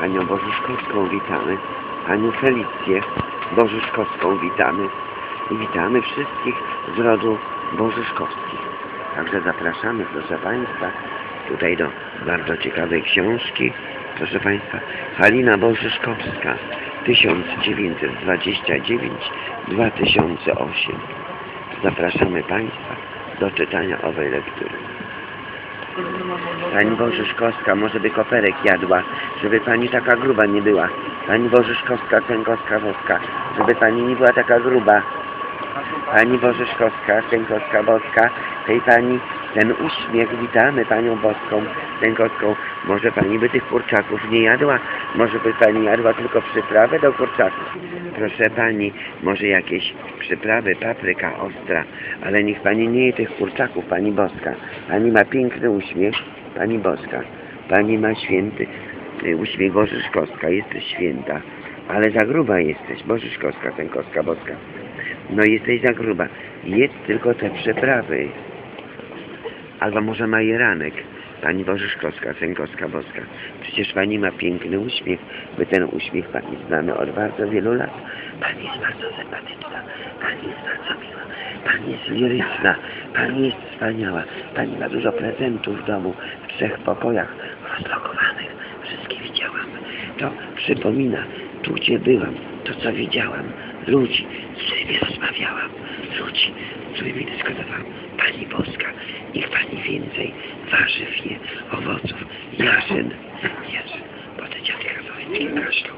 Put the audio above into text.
Panią Bożuszkowską witamy, Panią Felicję Bożuszkowską witamy i witamy wszystkich z rodu Bożuszkowskich. Także zapraszamy, proszę Państwa, tutaj do bardzo ciekawej książki, proszę Państwa, Halina Bożyszkowska, 1929-2008. Zapraszamy Państwa do czytania owej lektury. Pani Bożyszkowska, może by koperek jadła, żeby Pani taka gruba nie była. Pani Bożyszkowska, Cękowska, Woska, żeby Pani nie była taka gruba. Pani Bożyszkowska, Cękowska, Boska, tej Pani, ten uśmiech, witamy Panią Boską, Cękowską. Może Pani by tych kurczaków nie jadła, może by Pani jadła tylko przyprawę do kurczaków. Proszę Pani, może jakieś przyprawy, papryka ostra, ale niech Pani nie je tych kurczaków, Pani Boska. Pani ma piękny uśmiech, Pani Boska. Pani ma święty y, uśmiech Bożyszkowska, jesteś święta, ale za gruba jesteś, Bożyszkowska, Cękowska, Boska. No jesteś za gruba. Jedz tylko te przyprawy. Albo może majeranek. Pani Bożyszkowska, Sękowska, Boska. Przecież Pani ma piękny uśmiech. My ten uśmiech Pani znamy od bardzo wielu lat. Pani jest bardzo sympatyczna. Pani jest bardzo miła. Pani jest liryczna. Pani jest wspaniała. Pani ma dużo prezentów w domu. W trzech pokojach rozlokowanych. Wszystkie widziałam. To przypomina. Tu gdzie byłam. To co widziałam. Ludzi, z którymi rozmawiałam. Ludzi, z którymi dyskutowałam. Pani Boska, niech Pani więcej warzyw je, owoców, jarzyn. Jarzyn, bo te dziadka Zoryckie kaszlą.